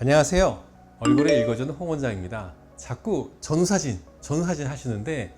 안녕하세요. 얼굴에 읽어주는 홍 원장입니다. 자꾸 전후사진, 전후사진 하시는데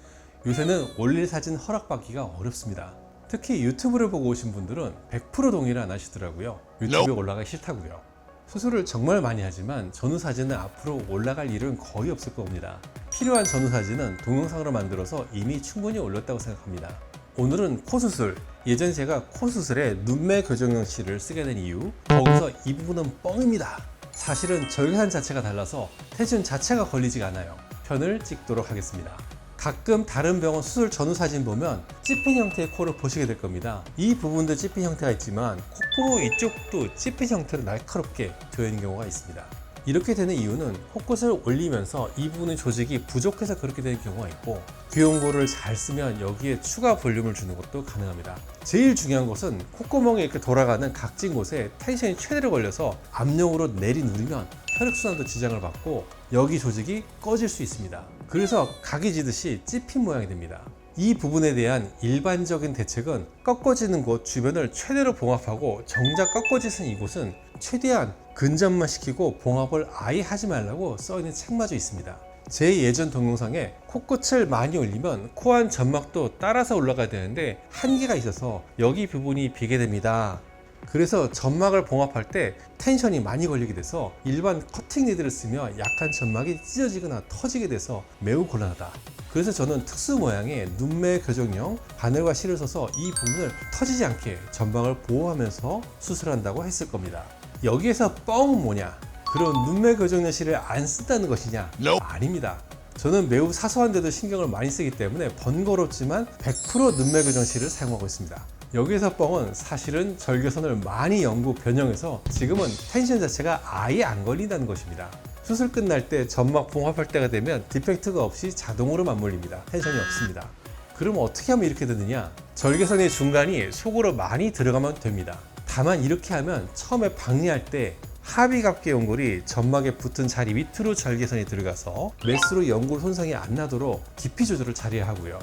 요새는 올릴 사진 허락받기가 어렵습니다. 특히 유튜브를 보고 오신 분들은 100% 동의를 안 하시더라고요. 유튜브에 올라가기 싫다고요. 수술을 정말 많이 하지만 전후 사진은 앞으로 올라갈 일은 거의 없을 겁니다. 필요한 전후 사진은 동영상으로 만들어서 이미 충분히 올렸다고 생각합니다. 오늘은 코 수술. 예전 제가 코 수술에 눈매 교정용 실을 쓰게 된 이유. 거기서 이 부분은 뻥입니다. 사실은 절개산 자체가 달라서 텐션 자체가 걸리지가 않아요. 편을 찍도록 하겠습니다. 가끔 다른 병원 수술 전후 사진 보면 찝힌 형태의 코를 보시게 될 겁니다. 이 부분도 찝힌 형태가 있지만 콧부로 이쪽도 찝힌 형태로 날카롭게 되어 있는 경우가 있습니다. 이렇게 되는 이유는 코끝을 올리면서 이 부분의 조직이 부족해서 그렇게 되는 경우가 있고 귀용고를 잘 쓰면 여기에 추가 볼륨을 주는 것도 가능합니다. 제일 중요한 것은 콧구멍에 이렇게 돌아가는 각진 곳에 텐션이 최대로 걸려서 압력으로 내리 누르면 혈액순환도 지장을 받고 여기 조직이 꺼질 수 있습니다. 그래서 각이 지듯이 찝힌 모양이 됩니다. 이 부분에 대한 일반적인 대책은 꺾어지는 곳 주변을 최대로 봉합하고 정작 꺾어지는 이곳은 최대한 근접만 시키고 봉합을 아예 하지 말라고 써있는 책마저 있습니다. 제 예전 동영상에 코끝을 많이 올리면 코안 점막도 따라서 올라가야 되는데 한계가 있어서 여기 부분이 비게 됩니다. 그래서 점막을 봉합할 때 텐션이 많이 걸리게 돼서 일반 커팅 니드를 쓰면 약한 점막이 찢어지거나 터지게 돼서 매우 곤란하다. 그래서 저는 특수 모양의 눈매 교정용 바늘과 실을 써서 이 부분을 터지지 않게 점막을 보호하면서 수술한다고 했을 겁니다. 여기에서 뻥은 뭐냐? 그런 눈매 교정용 실을 안 쓴다는 것이냐? 아닙니다. 저는 매우 사소한데도 신경을 많이 쓰기 때문에 번거롭지만 100% 눈매 교정실을 사용하고 있습니다. 여기에서 뻥은 사실은 절개선을 많이 연구 변형해서 지금은 텐션 자체가 아예 안 걸린다는 것입니다. 수술 끝날 때 점막 봉합할 때가 되면 디펙트가 없이 자동으로 맞물립니다. 텐션이 없습니다. 그럼 어떻게 하면 이렇게 되느냐? 절개선의 중간이 속으로 많이 들어가면 됩니다. 다만 이렇게 하면 처음에 박리할 때 하비갑계 연골이 점막에 붙은 자리 밑으로 절개선이 들어가서 메스로 연골 손상이 안 나도록 깊이 조절을 잘해야 하고요.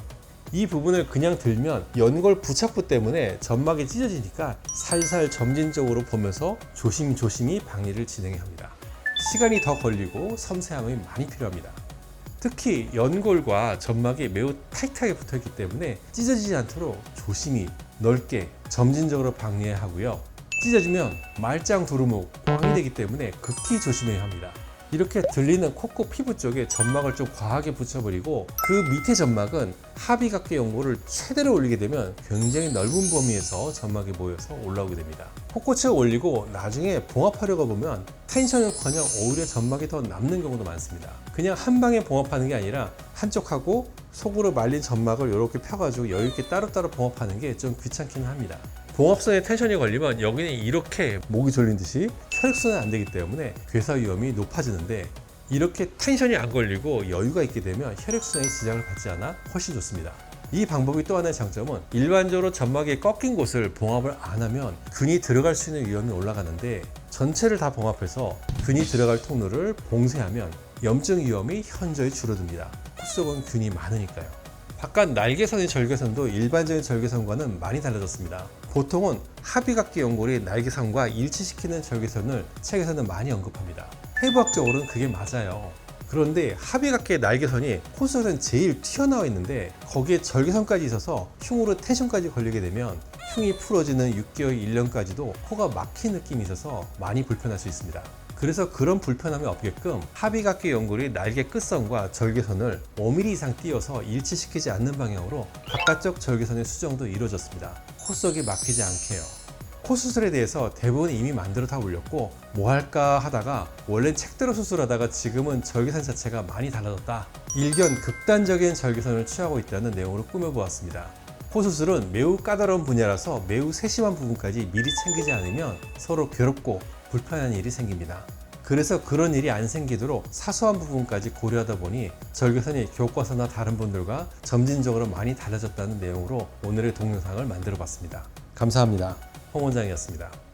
이 부분을 그냥 들면 연골 부착부 때문에 점막이 찢어지니까 살살 점진적으로 보면서 조심조심히 박리를 진행해야 합니다. 시간이 더 걸리고 섬세함이 많이 필요합니다. 특히 연골과 점막이 매우 타이트하게 붙어 있기 때문에 찢어지지 않도록 조심히 넓게 점진적으로 박리해야 하고요. 찢어지면 말짱 두루묵 꽝이 되기 때문에 극히 조심해야 합니다. 이렇게 들리는 콧구 피부 쪽에 점막을 좀 과하게 붙여버리고 그 밑에 점막은 하비각계 연골을 최대로 올리게 되면 굉장히 넓은 범위에서 점막이 모여서 올라오게 됩니다. 콧꼬치를 올리고 나중에 봉합하려고 보면 텐션은커녕 오히려 점막이 더 남는 경우도 많습니다. 그냥 한 방에 봉합하는 게 아니라 한쪽하고 속으로 말린 점막을 이렇게 펴가지고 여유있게 따로따로 봉합하는 게 좀 귀찮기는 합니다. 봉합선에 텐션이 걸리면 여기는 이렇게 목이 졸린 듯이 혈액순환이 안 되기 때문에 괴사 위험이 높아지는데 이렇게 텐션이 안 걸리고 여유가 있게 되면 혈액순환이 지장을 받지 않아 훨씬 좋습니다. 이 방법이 또 하나의 장점은 일반적으로 점막이 꺾인 곳을 봉합을 안 하면 근이 들어갈 수 있는 위험이 올라가는데 전체를 다 봉합해서 근이 들어갈 통로를 봉쇄하면 염증 위험이 현저히 줄어듭니다. 콧속은 균이 많으니까요. 바깥 날개선의 절개선도 일반적인 절개선과는 많이 달라졌습니다. 보통은 하비각계 연골이 날개선과 일치시키는 절개선을 책에서는 많이 언급합니다. 해부학적으로는 그게 맞아요. 그런데 하비각계 날개선이 콧속은 제일 튀어나와 있는데 거기에 절개선까지 있어서 흉으로 텐션까지 걸리게 되면 흉이 풀어지는 6개월, 1년까지도 코가 막힌 느낌이 있어서 많이 불편할 수 있습니다. 그래서 그런 불편함이 없게끔 하비각계 연골이 날개 끝선과 절개선을 5mm 이상 띄어서 일치시키지 않는 방향으로 바깥쪽 절개선의 수정도 이루어졌습니다. 코 속이 막히지 않게요. 코 수술에 대해서 대부분 이미 만들어 다 올렸고 뭐 할까 하다가 원래 책대로 수술하다가 지금은 절개선 자체가 많이 달라졌다. 일견 극단적인 절개선을 취하고 있다는 내용으로 꾸며보았습니다. 코 수술은 매우 까다로운 분야라서 매우 세심한 부분까지 미리 챙기지 않으면 서로 괴롭고 불편한 일이 생깁니다. 그래서 그런 일이 안 생기도록 사소한 부분까지 고려하다 보니 절개선이 교과서나 다른 분들과 점진적으로 많이 달라졌다는 내용으로 오늘의 동영상을 만들어 봤습니다. 감사합니다. 홍 원장이었습니다.